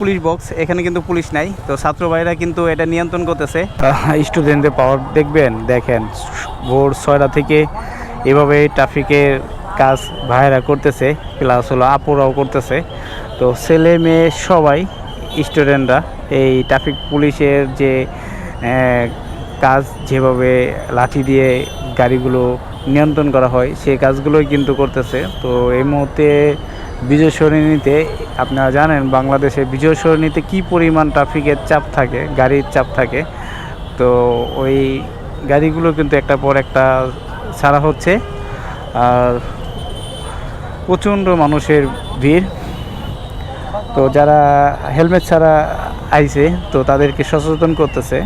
Police box এখানে কিন্তু police নাই। তো ছাত্র ভাইরা কিন্তু এটা নিয়ন্ত্রণ করতেছে। স্টুডেন্টদের পাওয়ার দেখবেন, দেখেন, ভোর ছয়টা থেকে এভাবে ট্রাফিকের কাজ ভাইরা করতেছে প্লাস হলো আপুরাও করতেছে। তো ছেলে মেয়ে সবাই স্টুডেন্টরা এই ট্রাফিক পুলিশের যে কাজ, যেভাবে লাঠি দিয়ে গাড়িগুলো নিয়ন্ত্রণ করা হয়, সেই কাজগুলোই কিন্তু করতেছে। তো এই মুহূর্তে বিজয় সরণিতে, আপনারা জানেন বাংলাদেশে বিজয় সরণিতে কী পরিমাণ ট্রাফিকের চাপ থাকে, গাড়ির চাপ থাকে। তো ওই গাড়িগুলো কিন্তু একটা পর একটা ছাড়া হচ্ছে। আর প্রচণ্ড মানুষের ভিড়। তো যারা হেলমেট ছাড়া আইছে, তো তাদেরকে সচেতন করতেছে।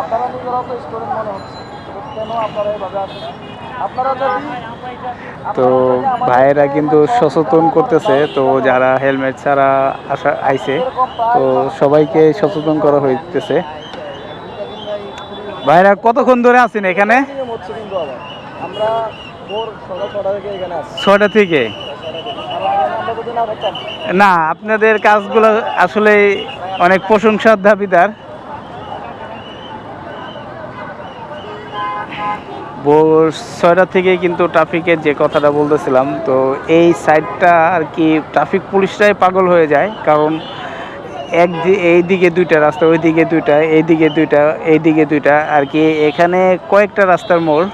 আপনারা তো মনে হচ্ছে। তো ভাইয়েরা কিন্তু সচেতন করতেছে তো যারা হেলমেট ছাড়া আসা আইছে তো সবাইকে সচেতন করা হইতেছে। ভাইরা কতক্ষণ ধরে আছেন এখানে? ছটা থেকে না আপনাদের কাজগুলো আসলে অনেক প্রশংসার দাবিদার। ছয়টা থেকে কিন্তু ট্রাফিকের যে কথাটা বলতেছিলাম, তো এই সাইডটা আর কি ট্রাফিক পুলিশটাই পাগল হয়ে যায়। কারণ এক এই দিকে দুইটা রাস্তা ওই দিকে দুইটা এই দিকে দুইটা এই দিকে দুইটা, আর কি এখানে কয়েকটা রাস্তার মোড়।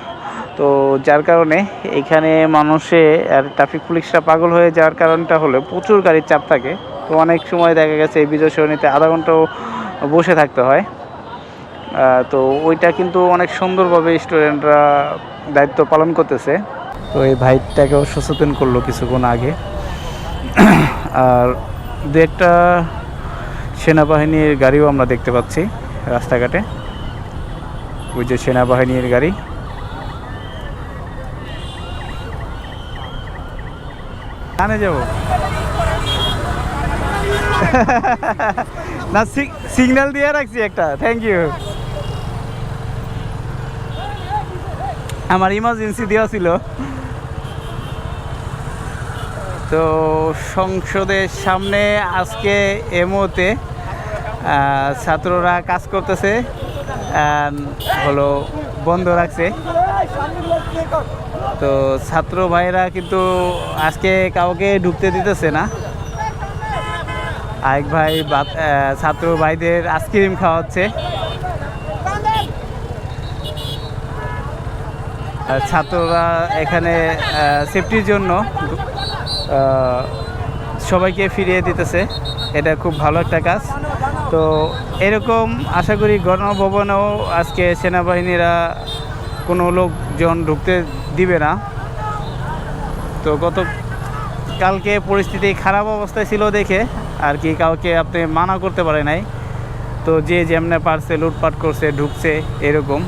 তো যার কারণে এখানে মানুষে আর ট্রাফিক পুলিশরা পাগল হয়ে যাওয়ার কারণটা হলো প্রচুর গাড়ির চাপ থাকে। তো অনেক সময় দেখা গেছে এই বিজয় সরণিতে আধা ঘন্টাও বসে থাকতে হয়। তো ওইটা কিন্তু অনেক সুন্দরভাবে স্টুডেন্টরা দায়িত্ব পালন করতেছে। তো এই ভাইটাকেও সচেতন করল কিছুক্ষণ আগে। আর দু একটা সেনাবাহিনীর গাড়িও আমরা দেখতে পাচ্ছি রাস্তাঘাটে। ওই যে সেনাবাহিনীর গাড়ি। কানে যাব। না সিগন্যাল দিয়ে রাখছি একটা। থ্যাংক ইউ আমার ইমার্জেন্সি দেওয়া ছিল। তো সংসদের সামনে আজকে এ মুহূর্তে ছাত্ররা কাজ করতেছে হলো বন্ধ রাখছে। তো ছাত্র ভাইরা কিন্তু আজকে কাউকে ঢুকতে দিতেছে না। আরেক ভাই ছাত্র ভাইদের আইসক্রিম খাওয়াচ্ছে। ছাত্ররা এখানে সেফটির জন্য সবাইকে ফিরিয়ে দিতেছে। এটা খুব ভালো একটা কাজ। তো এরকম আশা করি গণভবনেও আজকে সেনাবাহিনীরা কোনো লোকজন ঢুকতে দিবে না। তো গত, কালকে পরিস্থিতি খারাপ অবস্থায় ছিল দেখে, আর কি কাউকে আপনি মানা করতে পারে নাই। তো যে যেমনে পারছে, লুটপাট করছে, ঢুকছে, এরকম।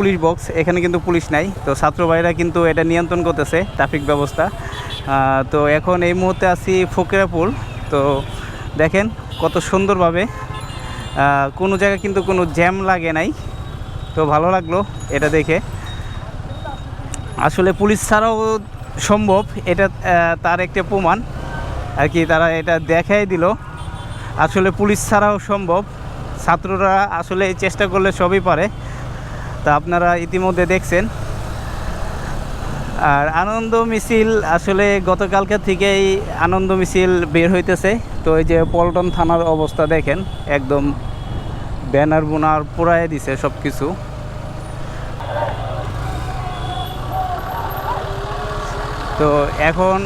পুলিশ বক্স, এখানে কিন্তু পুলিশ নাই। তো ছাত্র ভাইরা কিন্তু এটা নিয়ন্ত্রণ করতেছে, ট্রাফিক ব্যবস্থা। তো এখন এই মুহূর্তে আছি ফকিরাপুর। তো দেখেন কত সুন্দরভাবে কোনো জায়গায় কিন্তু কোনো জ্যাম লাগে নাই। তো ভালো লাগল এটা দেখে। আসলে পুলিশ ছাড়াও সম্ভব, এটা তার একটা প্রমাণ। আর কি তারা এটা দেখাই দিল। আসলে পুলিশ ছাড়াও সম্ভব। ছাত্ররা আসলে চেষ্টা করলে সবই পারে। তা আপনারা ইতিমধ্যে দেখছেন। আর আনন্দ মিছিল আসলে গতকালকে থেকেই আনন্দ মিছিল বের হইতেছে। তো এই যে পল্টন থানার অবস্থা দেখেন, একদম ব্যানার বোনার পুরাই দিছে সব কিছু তো এখন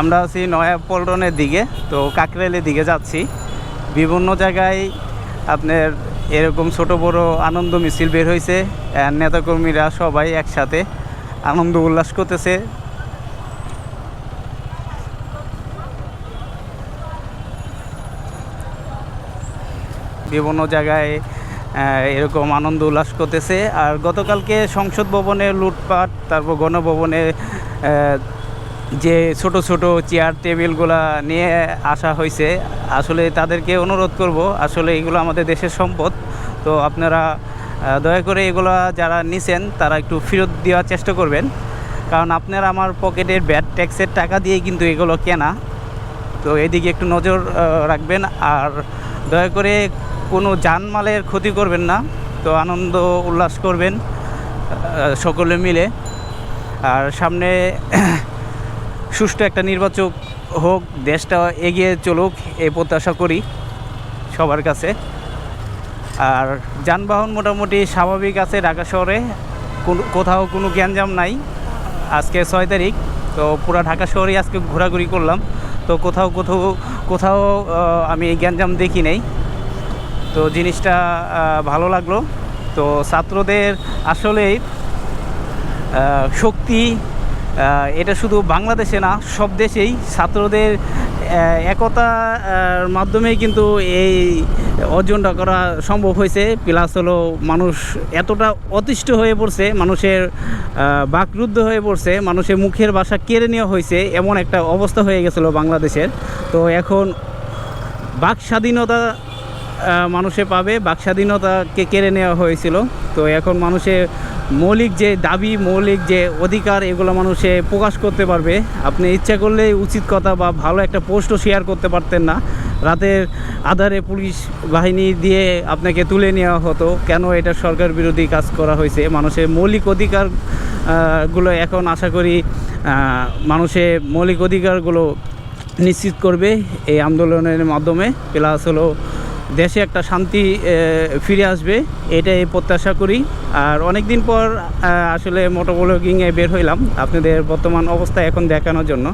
আমরা আছি নয়া পল্টনের দিকে, তো কাকরাইলের দিকে যাচ্ছি। বিভিন্ন জায়গায় আপনার এরকম ছোট বড় আনন্দ মিছিল বের হয়েছে নেতাকর্মীরা সবাই একসাথে আনন্দ উল্লাস করতেছে। বিভিন্ন জায়গায় এরকম আনন্দ উল্লাস করতেছে। আর গতকালকে সংসদ ভবনে লুটপাট, তারপর গণভবনে যে ছোট ছোট চেয়ার টেবিলগুলা নিয়ে আসা হয়েছে, আসলে তাদেরকে অনুরোধ করব, আসলে এগুলো আমাদের দেশের সম্পদ। তো আপনারা দয়া করে এগুলো যারা নিছেন, তারা একটু ফেরত দেওয়ার চেষ্টা করবেন। কারণ আপনারা আমার পকেটের ব্যাড ট্যাক্সের টাকা দিয়ে কিন্তু এগুলো কেনা। তো এদিকে একটু নজর রাখবেন। আর দয়া করে কোনো জানমালের ক্ষতি করবেন না। তো আনন্দ উল্লাস করবেন সকলে মিলে। আর সামনে সুষ্ঠু একটা নির্বাচক হোক, দেশটা এগিয়ে চলুক এই প্রত্যাশা করি সবার কাছে। আর যানবাহন মোটামুটি স্বাভাবিক আছে ঢাকা শহরে কোথাও কোনো গ্যাঞ্জাম নাই। আজকে ছয় তারিখ, তো পুরো ঢাকা শহরেই আজকে ঘোরাঘুরি করলাম। তো কোথাও কোথাও কোথাও আমি গ্যাঞ্জাম দেখি নাই। তো জিনিসটা ভালো লাগল। তো ছাত্রদের আসলেই শক্তি এটা শুধু বাংলাদেশে না সব দেশেই ছাত্রদের আহ, একতা আহ, মাধ্যমেই কিন্তু এই অর্জনটা করা সম্ভব হয়েছে। প্লাস হলো মানুষ এতটা অতিষ্ঠ হয়ে পড়ছে মানুষের বাকরুদ্ধ হয়ে পড়ছে মানুষের মুখের বাসা কেড়ে নেওয়া হয়েছে এমন একটা অবস্থা হয়ে গেছিল বাংলাদেশের। তো এখন বাক স্বাধীনতা মানুষে পাবে। বাক স্বাধীনতাকে কেড়ে নেওয়া হয়েছিল। তো এখন মানুষের মৌলিক যে দাবি, মৌলিক যে অধিকার, এগুলো মানুষে প্রকাশ করতে পারবে। আপনি ইচ্ছা করলে উচিত কথা বা ভালো একটা পোস্টও শেয়ার করতে পারতেন না। রাতের আধারে পুলিশ বাহিনী দিয়ে আপনাকে তুলে নেওয়া হতো। কেন এটা সরকার বিরোধী কাজ করা হয়েছে? মানুষের মৌলিক অধিকারগুলো এখন আশা করি মানুষের মৌলিক অধিকারগুলো নিশ্চিত করবে এই আন্দোলনের মাধ্যমে। প্লাস হলো দেশে একটা শান্তি ফিরে আসবে, এটাই প্রত্যাশা করি। আর অনেক দিন পর আসলে মোটো ব্লগিংয়ে বের হইলাম। আপনাদের বর্তমান অবস্থা এখন দেখানোর জন্য।